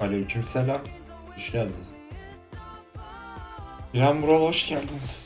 Aleykümselam. Hoş geldiniz. İlhan Bural hoş geldiniz.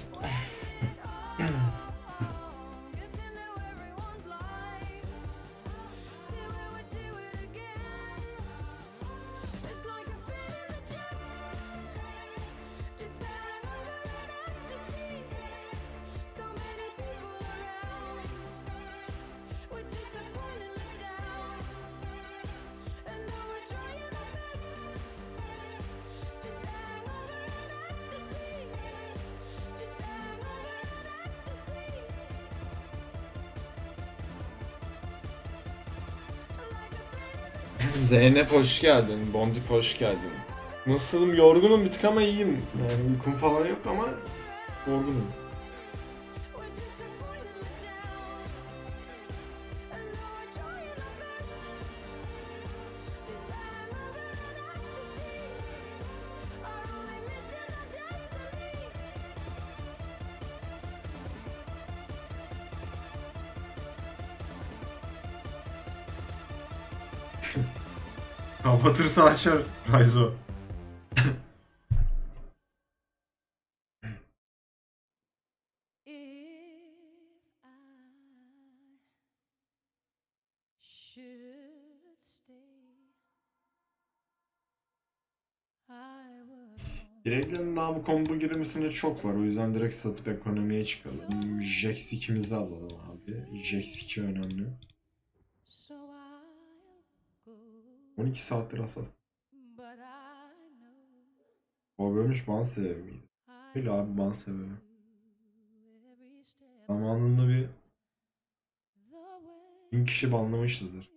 Zeynep hoş geldin. Bondik hoş geldin. Nasılım? Yorgunum bir tık ama iyiyim. Yani uykum falan yok ama yorgunum. Kapatırsa açar Raizo. Daha bu combo girmesine çok var. O yüzden direkt satıp ekonomiye çıkalım. Jax ikimizi alalım abi. Jax 2 önemli. 12 saattir asas. O bölmüş ban sebebi miydi? Öyle abi ban sebebi. Zamanında bir bin kişi banlamışızdır.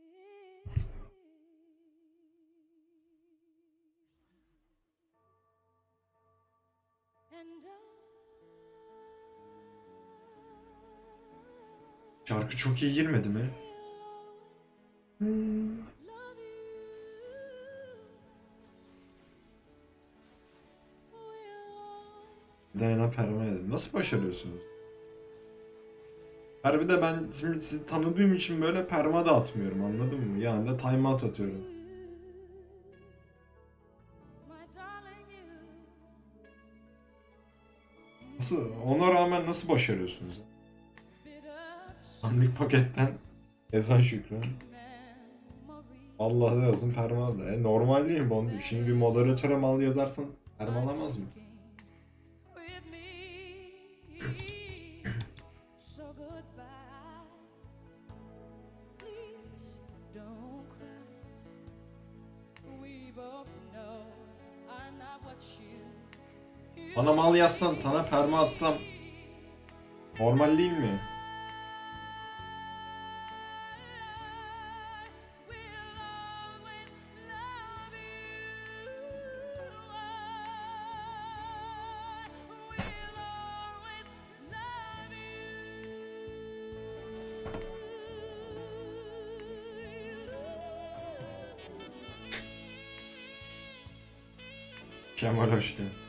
Şarkı çok iyi girmedi mi? I Dayana perma dedim. Nasıl başarıyorsunuz? Harbi de ben sizi tanıdığım için böyle perma da atmıyorum anladın mı? Yani de timeout atıyorum. Nasıl? Ona rağmen nasıl başarıyorsunuz? Sandık paketten ezan şükrü. Allah razı olsun perma. E, normal değil mi? Şimdi bir moderatöre mal yazarsan permalamaz mı? Bana mal yazsan sana perma atsam normal değil mi? Kemal hoş geldin.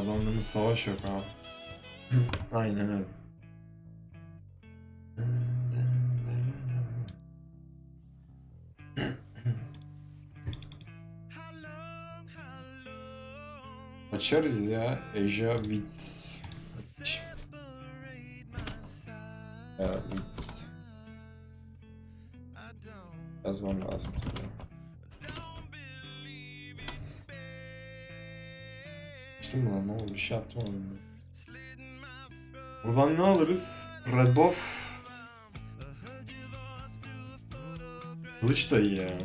Kazandığımız savaş yok ha. Aynen öyle. Açarız ya. Asia Wits. Ya Wits. Yazmam lazım tabii. Mı lan? Ne oldu? Bir şey yaptım ama. Buradan ne alırız? Red Buff. Kılıç da iyi ya.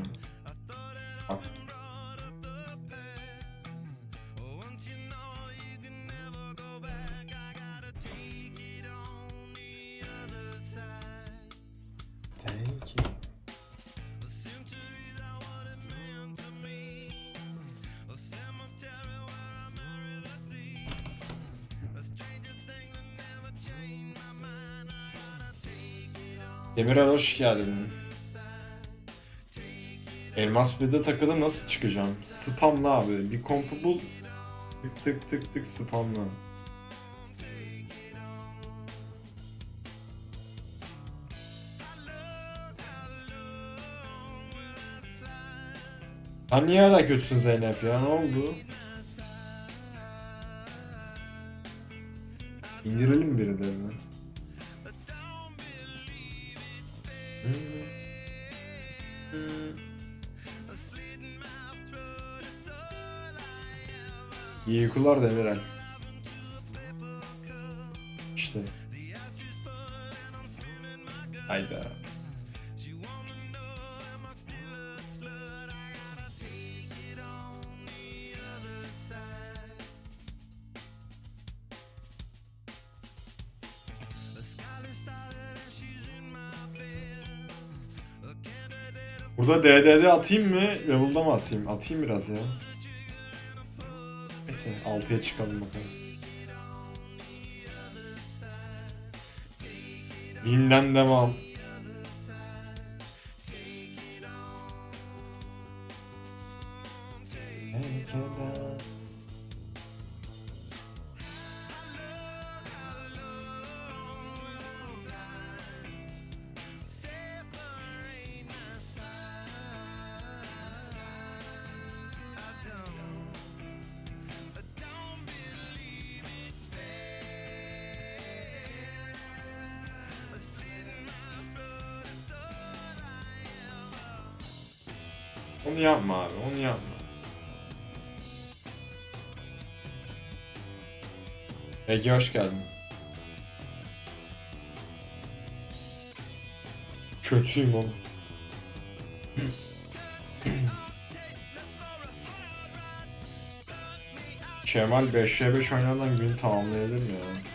Demirel hoş geldin. Elmas bir de takılıp nasıl çıkacağım? Spamla abi. Bir kompu bul. Tık tık tık tık spamla. Sen niye hala kötüsün Zeynep ya? Ne oldu? İndirelim birilerini. İyi uykular Demirel. İşte. Hayda. Burada DDD atayım mı? Level'da mı atayım? Atayım biraz ya. Neyse 6'ya çıkalım bakalım. Binden devam. Ege hoş geldin. Kötüyüm oğlum. Kemal 5'e 5 oynadan gün tamamlayabilir mi ya?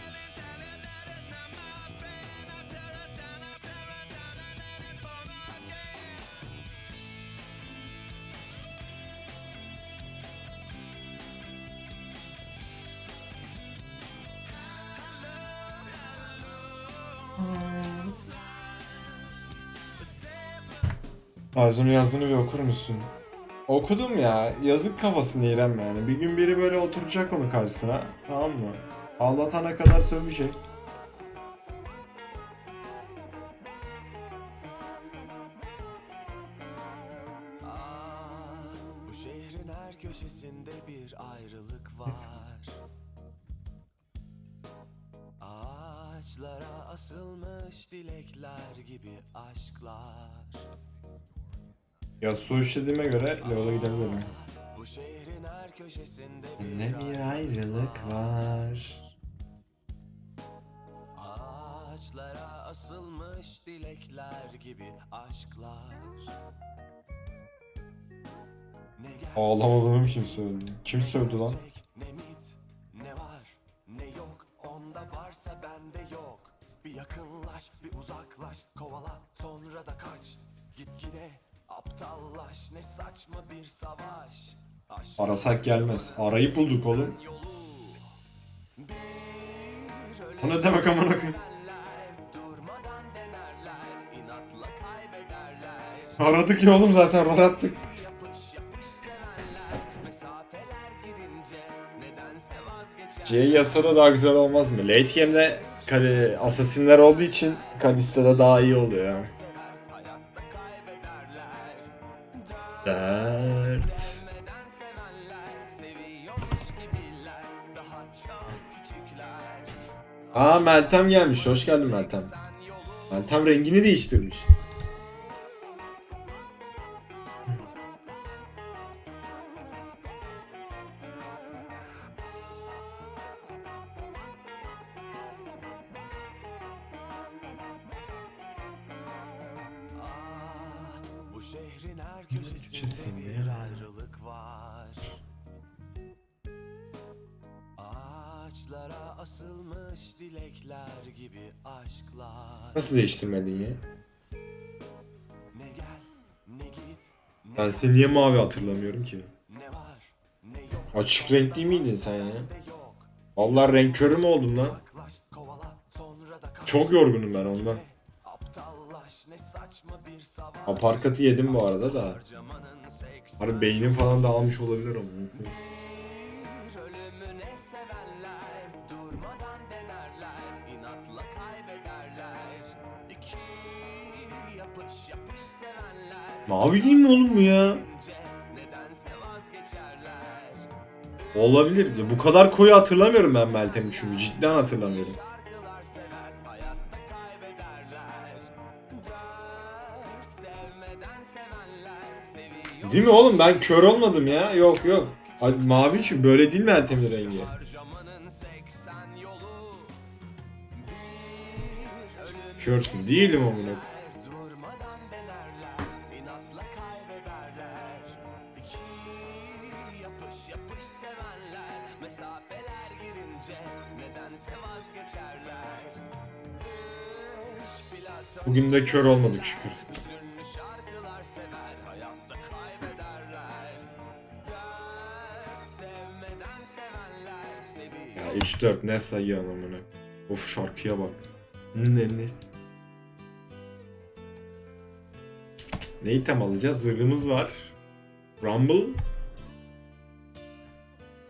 Arzu'nun yazdığını bir okur musun? Okudum ya. Yazık kafasını İrem yani. Bir gün biri böyle oturacak onun karşısına. Tamam mı? Ağlatana kadar sövecek. Köşesinde bir ayrılık var. Ağaçlara asılmış dilekler gibi aşklar. Ya su işlediğime göre level'a gidebilirim. Bu şehrin her köşesinde Ne bir ayrılık var. Ağaçlara asılmış dilekler gibi aşklar. Ağlamadığımı kim söyledi? Kim sövdü lan? Ne mit, ne var, ne yok Onda varsa bende yok Bir yakınlaş, bir uzaklaş Kovala, sonra da kaç Gitgide aptallaş Ne saçma bir savaş Aşk Arasak gelmez. Arayıp bulduk oğlum. O ne demek amına koyayım? Aradık ya oğlum zaten rol attık. C Yasuo daha güzel olmaz mı? Late game'de kale, asasinler olduğu için Kalista'da daha iyi oluyor Dert. Aa Meltem gelmiş. Hoş geldin Meltem. Meltem rengini değiştirmiş. Bu şehrin her köşesinde bir ayrılık var. Ağaçlara asılmış dilekler gibi aşklar. Nasıl değiştirmedin ya? Ne gel, ne git, ne Ben seni niye mavi hatırlamıyorum ki? ne var, ne yok. Açık renkli miydin sen ya? Vallahi renk körü mü oldum lan? Çok yorgunum ben ondan. Aparkatı yedim bu arada da. Hani beynim falan dağılmış olabilir ama. Mavi değil mi oğlum bu ya? Olabilir. Bu kadar koyu hatırlamıyorum ben Meltem'i çünkü cidden hatırlamıyorum. Değil mi oğlum ben kör olmadım ya. Yok yok. Ay, mavi çünkü böyle değil rengi. harcamanın 80 yolu Körsün değilim amına. Bugün de kör olmadık şükür. 3-4 ne sayıyorsun amına. Of şarkıya bak. Ne ne. Ne item alacağız? Zırhımız var. Rumble.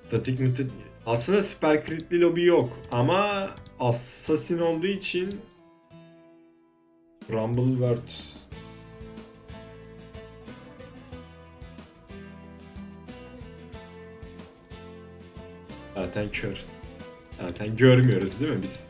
Statik mütü... Aslında süper critli lobi yok ama assassin olduğu için Rumble Words. Zaten kör. Zaten görmüyoruz değil mi biz?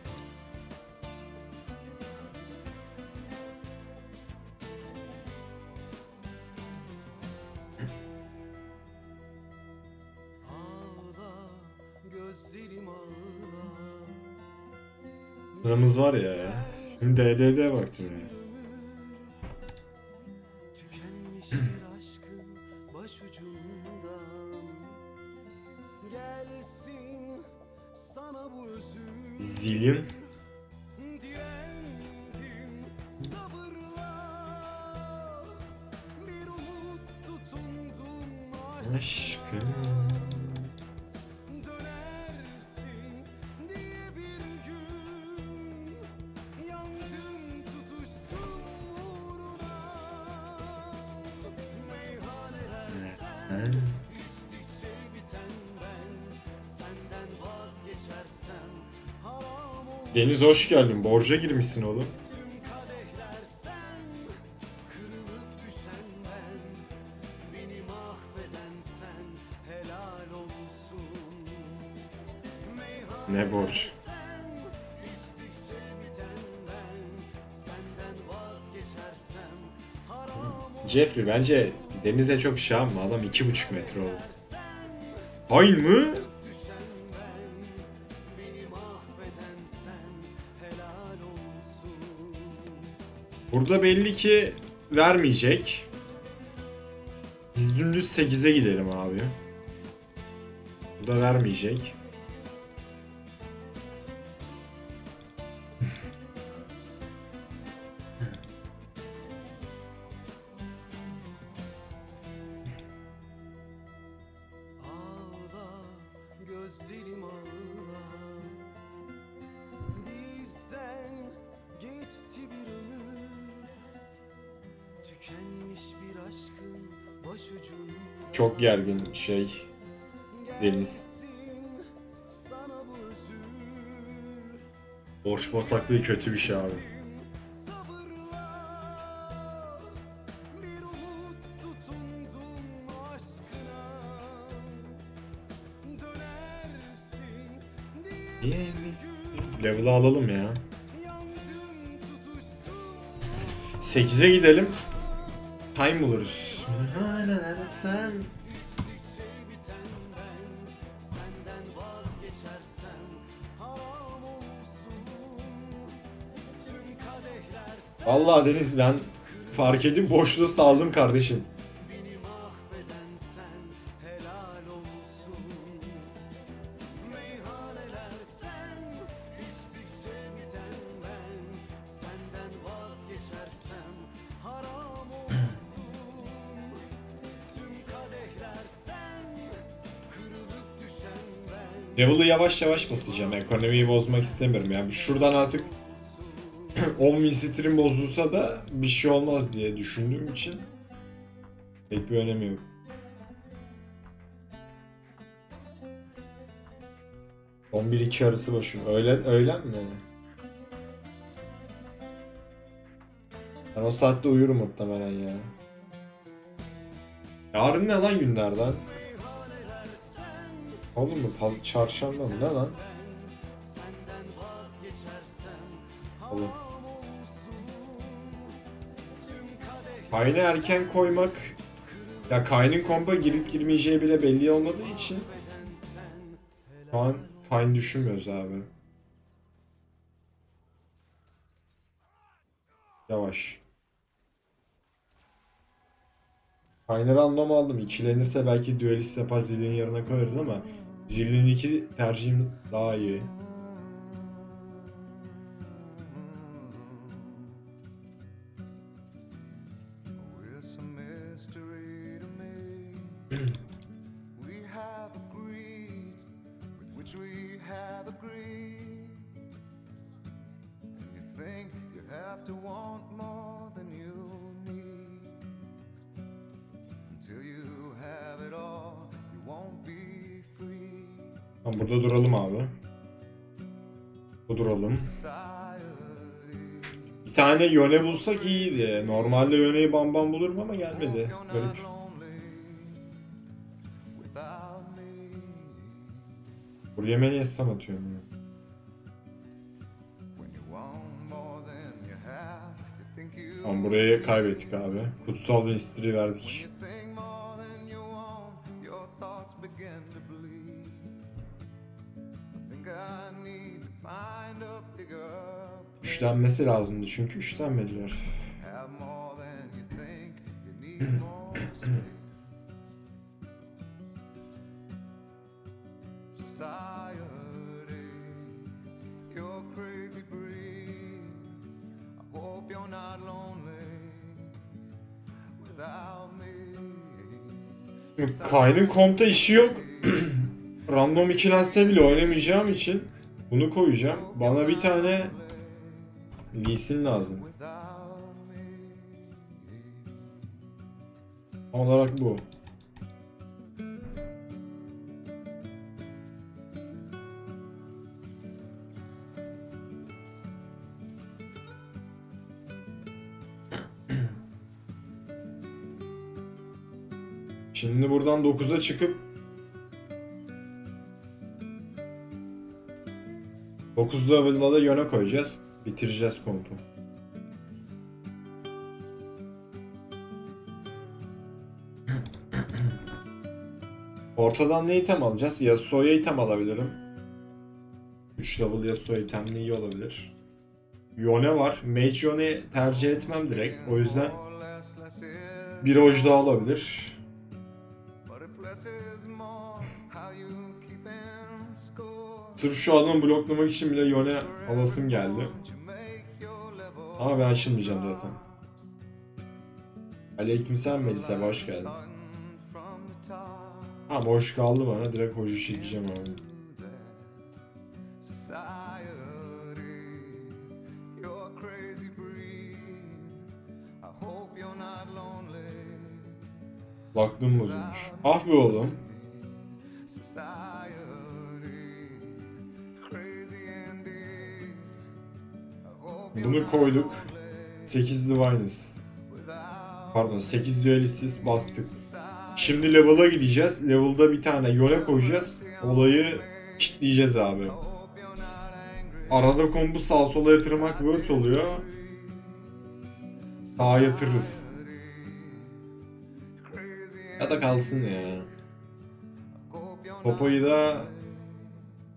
Sıramız var ya. DDD baktım ya. Olur Deniz hoş geldin. Borca girmişsin oğlum. Jeffrey bence Deniz'e çok şey yapma. Adam iki buçuk metre oldu. Hain mı? Burada belli ki vermeyecek. Biz dümdüz 8'e gidelim abi. Burada vermeyecek. Gergin şey. Deniz. Borç bataklığı kötü bir şey abi. Level'ı alalım ya. yandım tutuştum 8'e gidelim. Time buluruz. Sen. Vallahi Deniz ben fark edip boşluğu saldım kardeşim. Level'ı yavaş yavaş basacağım. Ekonomiyi bozmak istemiyorum yani. Şuradan artık 10 stream bozulsa da bir şey olmaz diye düşündüğüm için pek bir önemi yok. On bir iki arası başım. Öğlen, öğlen mi? Ben o saatte uyurum muhtemelen ya. Yarın ne lan günlerden? Oğlum? Paz- Çarşamba mı? Ne lan? Oğlum. Kayını erken koymak ya kaynın kompa girip girmeyeceği bile belli olmadığı için şu an kayn düşünmüyoruz abi. Yavaş. Kaynı random aldım. İkilenirse belki duelist yapar zilin yerine koyarız ama zilin iki tercihim daha iyi. Tane yöne bulsak iyiydi. Normalde yöneyi bam bam bulurum ama gelmedi. Garip. Buraya beni esam atıyorum ya. Tamam burayı kaybettik abi. Kutsal bir istiri verdik. Not lonely without me. Kayn'ın kompta işi yok. Random ikilense bile oynamayacağım için bunu koyacağım. Bana bir tane Lee Sin lazım. Tam olarak bu. Şimdi buradan 9'a çıkıp 9 level'da da yöne koyacağız. Bitireceğiz kompu. Ortadan ne item alacağız? Yasuo'ya item alabilirim. 3 level Yasuo itemli iyi olabilir. Yone var. Mage Yone tercih etmem direkt. O yüzden bir oj daha olabilir. Sırf şu adamı bloklamak için bile Yone alasım geldi. Ama ben açılmayacağım zaten. Aleykümselam Melisa hoş geldin. Tamam hoş kaldı bana. Direkt hoşu çekeceğim abi. Baktım bozulmuş. Ah be oğlum. Bunu koyduk. lonely 8 Divinus. Pardon 8 Duelist'is bastık. Şimdi level'a gideceğiz. Level'da bir tane yole koyacağız. Olayı kitleyeceğiz abi. Arada kombu sağa sola yatırmak work oluyor. Sağa yatırırız. Ya da kalsın ya. Popoyu da...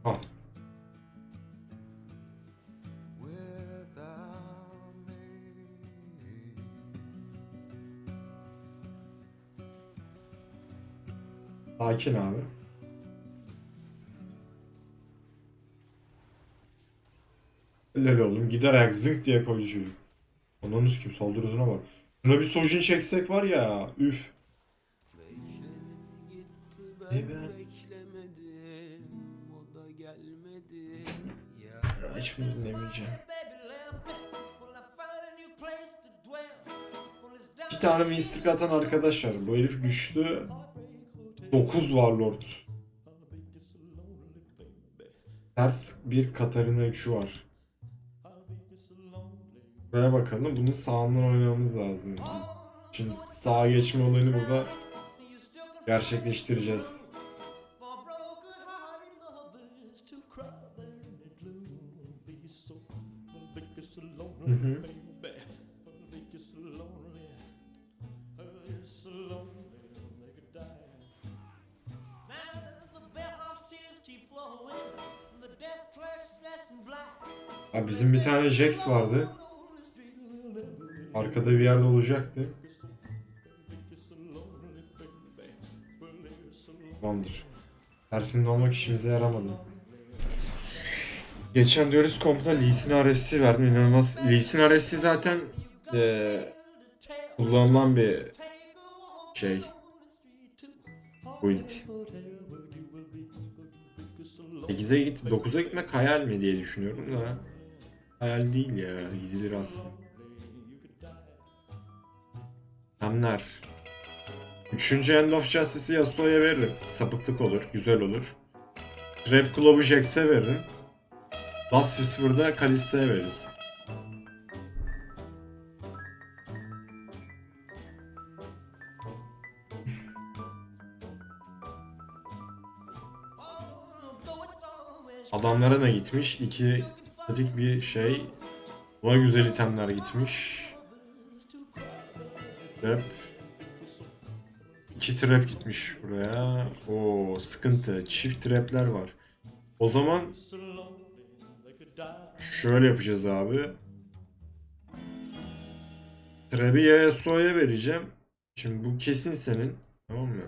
Ah. Sakin abi. Helal oğlum gider ayak zınk diye koydu çocuk. Onun üstü kim saldırısına bak. Şuna bir sojin çeksek var ya üf. Ne be? Hiç bunu dinlemeyeceğim. İki tane mistik atan arkadaşlar. Bu herif güçlü. 9 Warlord. Ters bir Katarina 3'ü var. Buraya bakalım. Bunun sağından oynamamız lazım. Şimdi sağa geçme olayını burada gerçekleştireceğiz. Hı hı. Abi bizim bir tane Jax vardı. Arkada bir yerde olacaktı. Tamamdır. Tersinde olmak işimize yaramadı. Geçen diyoruz komuta Lee Sin RFC verdim. İnanılmaz. Lee Sin RFC zaten eee kullanılan bir şey. Build. 8'e git, 9'a gitmek hayal mi diye düşünüyorum da. Hayal değil ya. Gidilir aslında. Hemler. Üçüncü End of Justice'i Yasuo'ya veririm. Sapıklık olur. Güzel olur. Trap Club'u Jax'e veririm. Last Whisper'da Kalista'ya veririz. Adamlara da gitmiş. 2 Dedik bir şey. Buna güzel itemler gitmiş. Trap. İki trap gitmiş buraya. O sıkıntı. Çift trapler var. O zaman şöyle yapacağız abi. Trap'i YSO'ya vereceğim. Şimdi bu kesin senin. Tamam mı?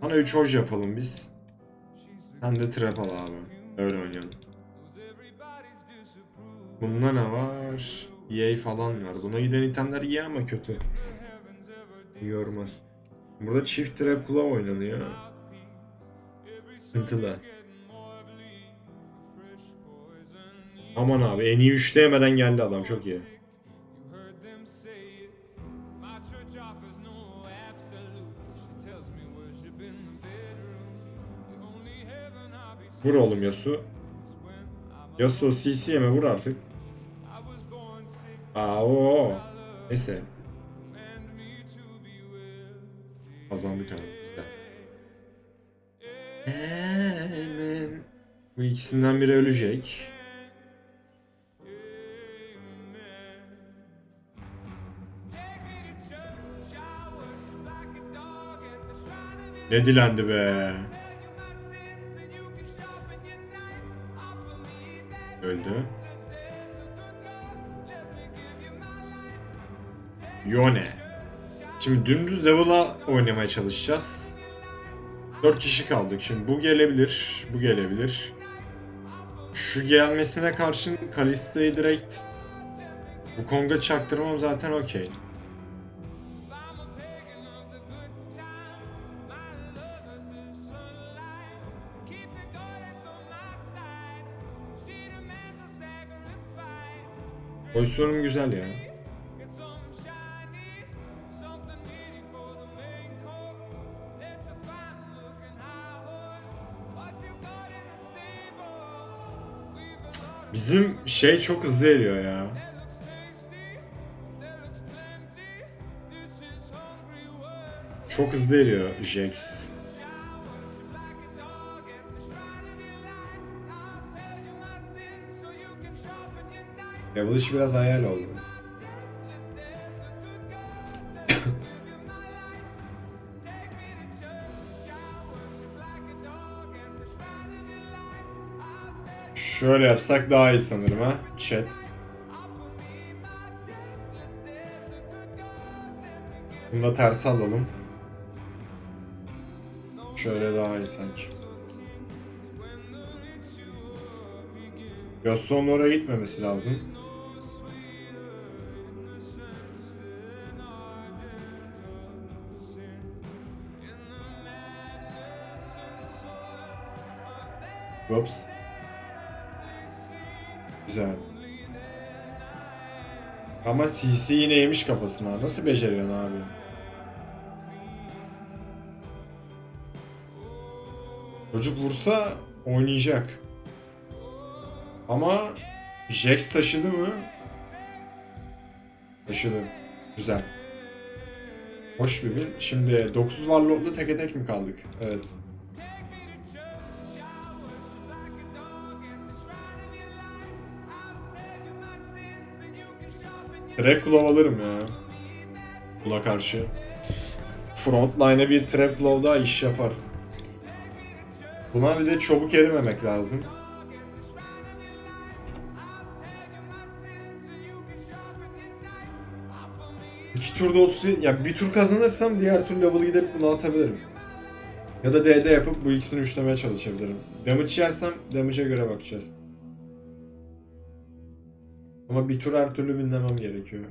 Sana 3 hoj yapalım biz. Sen de trap al abi. Öyle oynayalım. Bunda ne var? EA falan var. Buna giden itemler iyi ama kötü. Yormaz. Burada çift trap kulağı oynanıyor. Sıkıntılı. Aman abi en iyi üçleyemeden geldi adam çok iyi. Vur oğlum Yasu. Yasu CC'ye vur artık. Aa o. Neyse. Kazandık abi. Güzel. Hemen. Bu ikisinden biri ölecek. Ne dilendi be. Yone. Şimdi dümdüz level'a oynamaya çalışacağız. 4 kişi kaldık. Şimdi bu gelebilir, bu gelebilir. Şu gelmesine karşın Kalista'yı direkt bu Kong'a çaktırmam zaten okey. Pozisyonum güzel ya. Bizim şey çok hızlı eriyor ya. Çok hızlı eriyor Jax. İş biraz hayal oldu. Şöyle yapsak daha iyi sanırım ha chat. Bunu da ters alalım. Şöyle daha iyi sanki. Yasuo'nun oraya gitmemesi lazım. Whoops. Güzel. Ama CC yine yemiş kafasına. Nasıl beceriyorsun abi? Çocuk vursa oynayacak. Ama Jax taşıdı mı? Taşıdı. Güzel. Hoş bir win. Şimdi 9 Warlord'la tek tek mi kaldık? Evet. Trap alırım ya. Buna karşı. Frontline'e bir Trap Glove daha iş yapar. Buna bir de çabuk erimemek lazım. İki turda 30 ya bir tur kazanırsam diğer tur level gidip bunu atabilirim. Ya da DD yapıp bu ikisini üçlemeye çalışabilirim. Damage yersem damage'e göre bakacağız. Ama bir tur her türlü binlemem gerekiyor.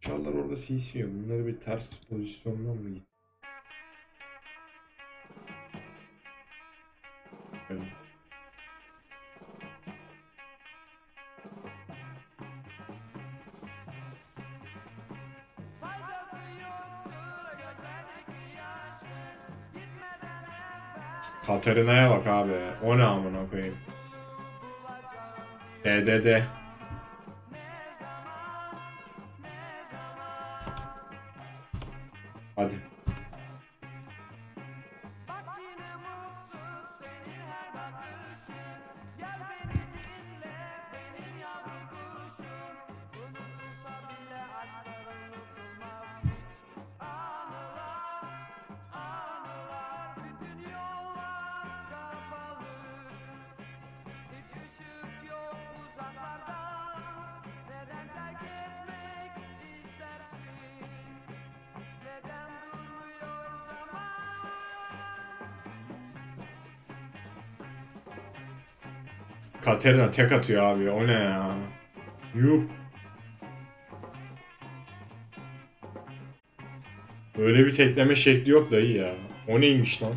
Çağlar orada CC'yor. Bunları bir ters pozisyondan mı git? Böyle. Katarina'ya bak abi. O ne amına koyayım. DDD. Hadi. Katerina tek atıyor abi. O ne ya? Yuh. Öyle bir tekleme şekli yok dayı ya. O neymiş lan?